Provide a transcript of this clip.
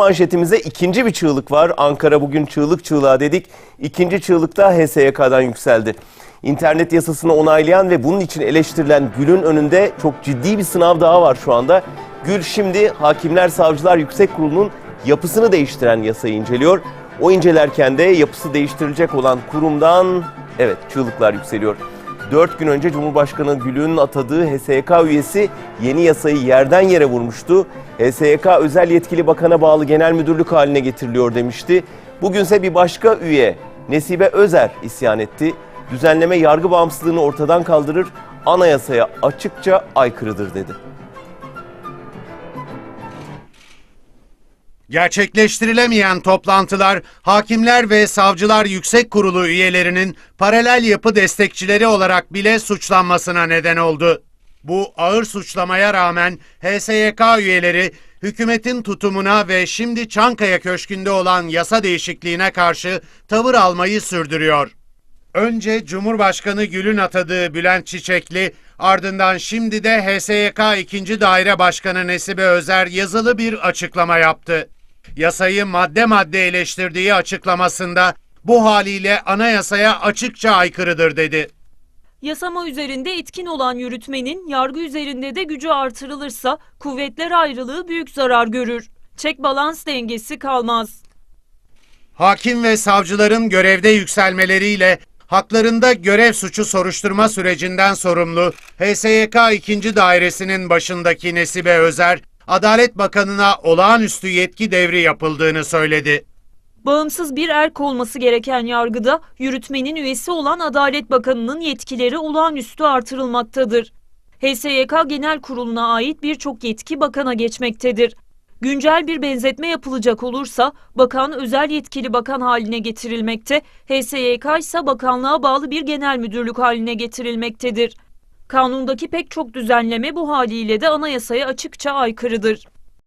Manşetimize ikinci bir çığlık var. Ankara bugün çığlık çığlığa dedik. İkinci çığlık da HSYK'dan yükseldi. İnternet yasasını onaylayan ve bunun için eleştirilen Gül'ün önünde çok ciddi bir sınav daha var şu anda. Gül şimdi Hakimler Savcılar Yüksek Kurulu'nun yapısını değiştiren yasayı inceliyor. O incelerken de yapısı değiştirilecek olan kurumdan evet çığlıklar yükseliyor. 4 gün önce Cumhurbaşkanı Gül'ün atadığı HSYK üyesi yeni yasayı yerden yere vurmuştu. HSYK özel yetkili bakana bağlı genel müdürlük haline getiriliyor demişti. Bugünse bir başka üye Nesibe Özer isyan etti. Düzenleme yargı bağımsızlığını ortadan kaldırır, anayasaya açıkça aykırıdır dedi. Gerçekleştirilemeyen toplantılar Hakimler ve Savcılar Yüksek Kurulu üyelerinin paralel yapı destekçileri olarak bile suçlanmasına neden oldu. Bu ağır suçlamaya rağmen HSYK üyeleri hükümetin tutumuna ve şimdi Çankaya Köşkü'nde olan yasa değişikliğine karşı tavır almayı sürdürüyor. Önce Cumhurbaşkanı Gül'ün atadığı Bülent Çiçekli, ardından şimdi de HSYK 2. Daire Başkanı Nesibe Özer yazılı bir açıklama yaptı. Yasayı madde madde eleştirdiği açıklamasında bu haliyle anayasaya açıkça aykırıdır dedi. Yasama üzerinde etkin olan yürütmenin yargı üzerinde de gücü artırılırsa kuvvetler ayrılığı büyük zarar görür. Çek balans dengesi kalmaz. Hakim ve savcıların görevde yükselmeleriyle haklarında görev suçu soruşturma sürecinden sorumlu HSYK 2. Dairesi'nin başındaki Nesibe Özer, Adalet Bakanı'na olağanüstü yetki devri yapıldığını söyledi. Bağımsız bir erk olması gereken yargıda yürütmenin üyesi olan Adalet Bakanı'nın yetkileri olağanüstü artırılmaktadır. HSYK Genel Kurulu'na ait birçok yetki bakana geçmektedir. Güncel bir benzetme yapılacak olursa bakan özel yetkili bakan haline getirilmekte, HSYK ise bakanlığa bağlı bir genel müdürlük haline getirilmektedir. Kanundaki pek çok düzenleme bu haliyle de anayasaya açıkça aykırıdır.